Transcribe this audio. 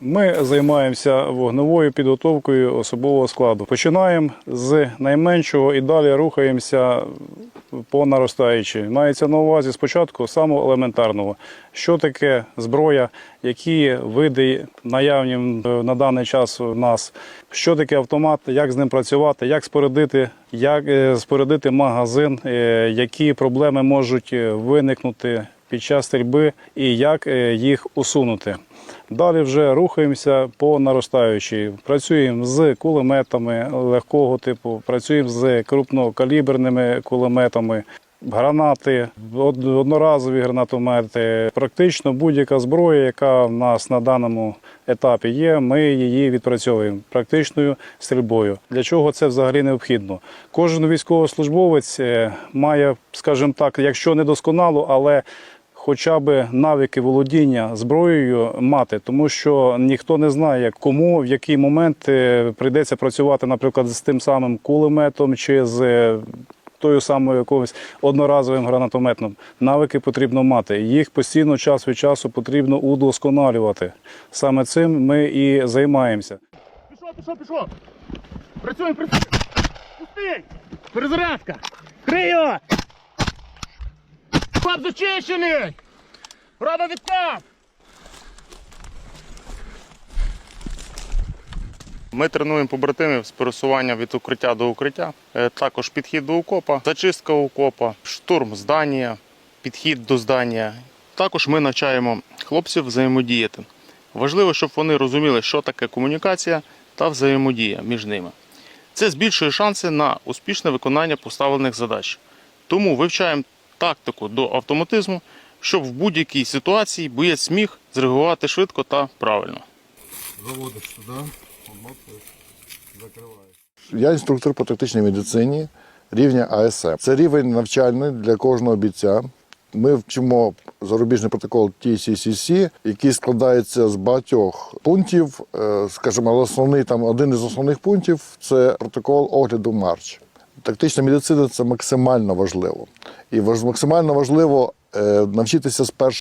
Ми займаємося вогневою підготовкою особового складу. Починаємо з найменшого і далі рухаємося по наростаючій. Мається на увазі спочатку самого елементарного. Що таке зброя, які види наявні на даний час у нас, що таке автомат, як з ним працювати, як спорядити, як е, спорядити магазин, е, які проблеми можуть е, виникнути під час стрільби і як е, їх усунути. Далі вже рухаємося по наростаючій. Працюємо з кулеметами легкого типу, працюємо з крупнокаліберними кулеметами, гранати, одноразові гранатомети. Практично будь-яка зброя, яка в нас на даному етапі є, ми її відпрацьовуємо практичною стрільбою. Для чого це взагалі необхідно? Кожен військовослужбовець е, має, скажімо так, якщо не досконало, але хоча б навики володіння зброєю мати, тому що ніхто не знає, кому в який момент е, прийдеться працювати, наприклад, з тим самим кулеметом чи з е, тою самою якогось одноразовим гранатометом. Навики потрібно мати. Їх постійно час від часу потрібно удосконалювати. Саме цим ми і займаємося. Пішов, пішов, пішов. Працюємо, працюємо. Пустий. Перезарядка. Крию. Хлоп зачищений. Робимо відкоп. Ми тренуємо побратимів з пересування від укриття до укриття, е, також підхід до окопа, зачистка окопа, штурм здання, підхід до здання. Також ми навчаємо хлопців взаємодіяти. Важливо, щоб вони розуміли, що таке комунікація та взаємодія між ними. Це збільшує шанси на успішне виконання поставлених задач. Тому вивчаємо тактику до автоматизму, щоб в будь-якій ситуації боєць міг зреагувати швидко та правильно. Заводиш туди, обмотуєш, закриваєш. Я інструктор по тактичній медицині рівня АСМ. Це рівень навчальний для кожного бійця. Ми вчимо зарубіжний протокол TCCC, який складається з багатьох пунктів. Е, Скажімо, але основний там один із основних пунктів це протокол огляду марч. Тактична медицина це максимально важливо. І максимально важливо е, навчитися з першого.